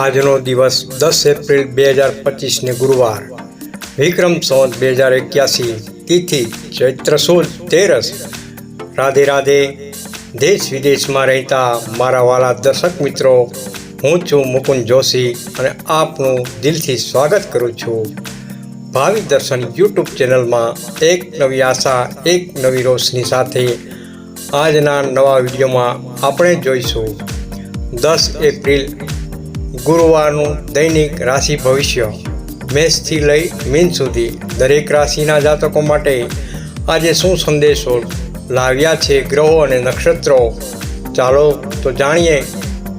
આજનો દિવસ દસ એપ્રિલ બે હજાર પચીસને ગુરુવાર. વિક્રમ સંવત બે હજાર એક્યાસી, તિથિ ચૈત્ર સુદ તેરસ. રાધે રાધે, દેશ વિદેશમાં રહેતા મારા વાલા દર્શક મિત્રો, હું છું મુકુંદ જોશી અને આપનું દિલથી સ્વાગત કરું છું. ભાવિ દર્શન યુટ્યુબ ચેનલમાં એક નવી આશા, એક નવી રોશની સાથે આજના નવા વિડીયોમાં આપણે જોઈશું. દસ એપ્રિલ ગુરુવારનું દૈનિક રાશિ ભવિષ્ય. મેષથી લઈ મીન સુધી દરેક રાશિના જાતકો માટે આજે શું સંદેશો લાવ્યા છે ગ્રહો અને નક્ષત્રો? ચાલો તો જાણીએ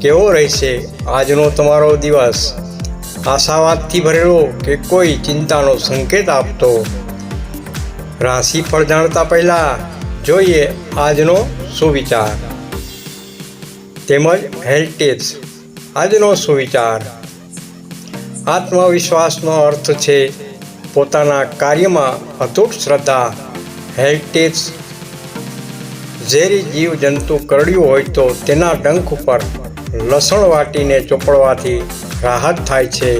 કેવો રહેશે આજનો તમારો દિવસ? આશાવાદથી ભરેલો કે કોઈ ચિંતાનો સંકેત આપતો? રાશિ ફળ જાણતા પહેલાં જોઈએ આજનો સુવિચાર. તેમજ હેલ્થ ટિપ્સ આજનો સુવિચાર. આત્મવિશ્વાસનો અર્થ છે પોતાના કાર્યમાં અતૂટ શ્રદ્ધા હેરિટેજ ઝેરી જીવ જંતુ કરડ્યું હોય તો તેના ડંખ ઉપર લસણ વાટીને ચોપડવાથી રાહત થાય છે.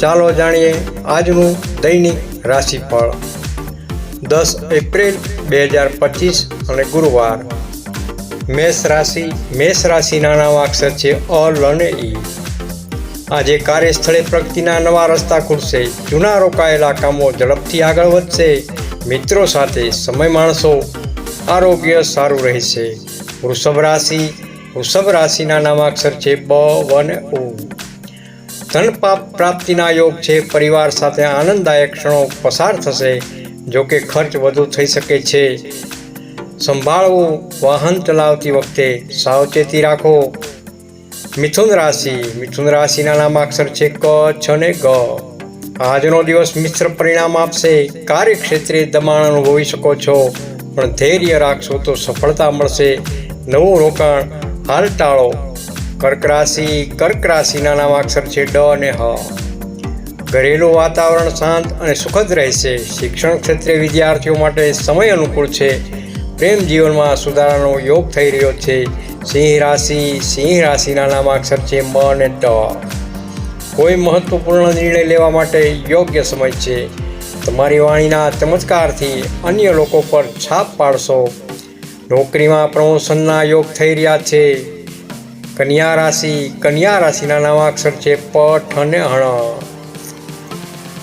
ચાલો જાણીએ આજનું દૈનિક રાશિફળ. દસ એપ્રિલ બે હજાર પચીસ અને ગુરુવાર. મેષ રાશિ, મેષ રાશિના નામ અક્ષર છે અલ અને ઈ આજે કાર્યસ્થળે પ્રગતિના નવા રસ્તા ખુલશે. જૂના રોકાયેલા કામો ઝડપથી આગળ વધશે. મિત્રો સાથે સમય માણસો, આરોગ્ય સારું રહેશે. વૃષભ રાશિ, વૃષભ રાશિના નામાક્ષર છે બ વન ઉ. ધન પ્રાપ્તિના યોગ છે. પરિવાર સાથે આનંદદાયક ક્ષણો પસાર થશે. જો કે ખર્ચ વધુ થઈ શકે છે. સંભાળવું વાહન ચલાવતી વખતે સાવચેતી રાખો. મિથુન રાશિ. મિથુન રાશિના નામાક્ષર છે ક, છ ને ગ. આજનો દિવસ મિશ્ર પરિણામ આપશે. કાર્યક્ષેત્રે દબાણ અનુભવી શકો છો, પણ ધૈર્ય રાખશો તો સફળતા મળશે. નવું રોકાણ હાલ ટાળો કર્ક રાશિ. કર્ક રાશિના નામાક્ષર છે ડ અને હ. ઘરેલું વાતાવરણ શાંત અને સુખદ રહેશે. શિક્ષણ ક્ષેત્રે વિદ્યાર્થીઓ માટે સમય અનુકૂળ છે. પ્રેમ જીવનમાં સુધારાનો યોગ થઈ રહ્યો છે. સિંહ રાશિ, સિંહ રાશિના નામાક્ષર છે મ અને ટ. કોઈ મહત્વપૂર્ણ નિર્ણય લેવા માટે યોગ્ય સમય છે. તમારી વાણીના ચમત્કારથી અન્ય લોકો પર છાપ પાડશો. નોકરીમાં પ્રમોશનના યોગ થઈ રહ્યા છે. કન્યા રાશિ, કન્યા રાશિના નામાક્ષર છે પઠ અને હણ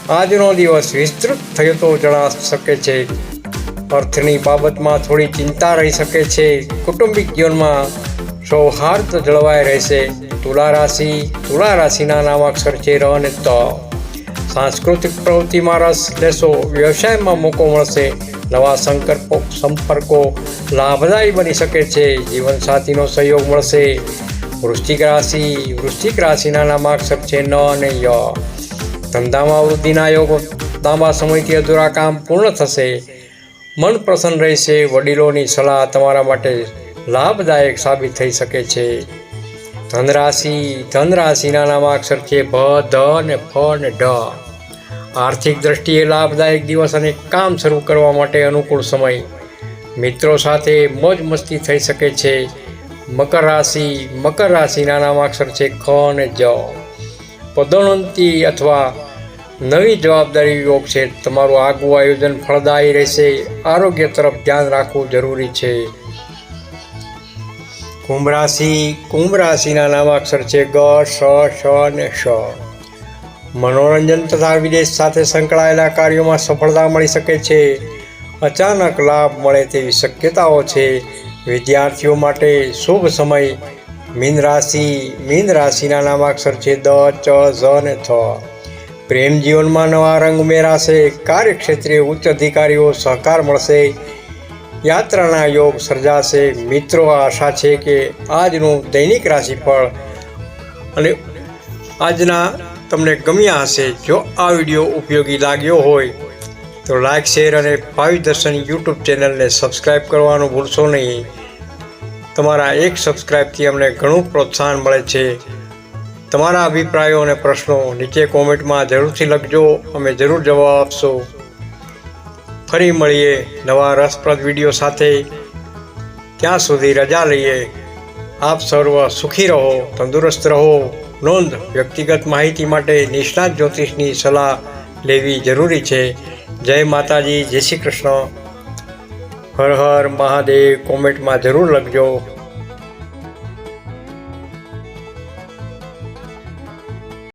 આજનો દિવસ વિસ્તૃત થયો તો જણા શકે છે. અર્થની બાબતમાં થોડી ચિંતા રહી શકે છે. કુટુંબિક જીવનમાં સૌહાર્દ જળવાઈ રહેશે. તુલા રાશિ, તુલા રાશિના નામાક્ષર છે ર અને ત સાંસ્કૃતિક પ્રવૃત્તિમાં રસ લેશો, વ્યવસાયમાં મોકો મળશે. નવા સંકલ્પો, સંપર્કો લાભદાયી બની શકે છે. જીવનસાથીનો સહયોગ મળશે. વૃશ્ચિક રાશિ, વૃશ્ચિક રાશિના નામાક્ષર છે ન અને ય. ધંધામાં વૃદ્ધિના યોગ લાંબા સમયથી અધૂરા કામ પૂર્ણ થશે. મન પ્રસન્ન રહેશે, વડીલોની સલાહ તમારા માટે લાભદાયક સાબિત થઈ શકે છે. ધનરાશિ, ધનરાશિના નામાક્ષર છે ભ ધ અને ફ અને ઢ. આર્થિક દ્રષ્ટિએ લાભદાયક દિવસ અને કામ શરૂ કરવા માટે અનુકૂળ સમય. મિત્રો સાથે મોજ મસ્તી થઈ શકે છે. મકર રાશિ, મકર રાશિના નામાક્ષર છે ખ અને જ. પદોન્નતિ અથવા નવી જવાબદારી યોગ છે. તમારું આગવું આયોજન ફળદાયી રહેશે. આરોગ્ય તરફ ધ્યાન રાખવું જરૂરી છે. કુંભ રાશિ, કુંભ રાશિના નામાક્ષર છે ગ સ શ અને શ. મનોરંજન તથા વિદેશ સાથે સંકળાયેલા કાર્યોમાં સફળતા મળી શકે છે. અચાનક લાભ મળે તેવી શક્યતાઓ છે. વિદ્યાર્થીઓ માટે શુભ સમય. મીન રાશિ, મીન રાશિના નામાક્ષર છે દ, ચ, ઝ અને થ. પ્રેમ જીવનમાં નવા રંગ ઉમેરાશે, કાર્યક્ષેત્રે ઉચ્ચ અધિકારીઓ સહકાર મળશે, યાત્રાના યોગ સર્જાશે. મિત્રો, આશા છે કે આજનું દૈનિક રાશિફળ અને આજના તમને ગમ્યા હશે. જો આ વીડિયો ઉપયોગી લાગ્યો હોય, તો લાઇક શેર અને ભાવિ દર્શન યુટ્યુબ ચેનલને સબસ્ક્રાઈબ કરવાનું ભૂલશો નહીં. તમારા એક સબસ્ક્રાઈબથી અમને ઘણું પ્રોત્સાહન મળે છે. તમારા અભિપ્રાયો અને પ્રશ્નો નીચે કોમેન્ટમાં જરૂરથી લખજો. અમે જરૂર જવાબ આપશો. ફરી મળીએ નવા રસપ્રદ વીડિયો સાથે. ત્યાં સુધી રજા લઈએ. આપ સર્વ સુખી રહો, તંદુરસ્ત રહો. નોંધ વ્યક્તિગત માહિતી માટે નિષ્ણાત જ્યોતિષની સલાહ લેવી જરૂરી છે. જય માતાજી, જય શ્રી કૃષ્ણ. હર હર મહાદેવ. કોમેન્ટમાં જરૂર લખજો.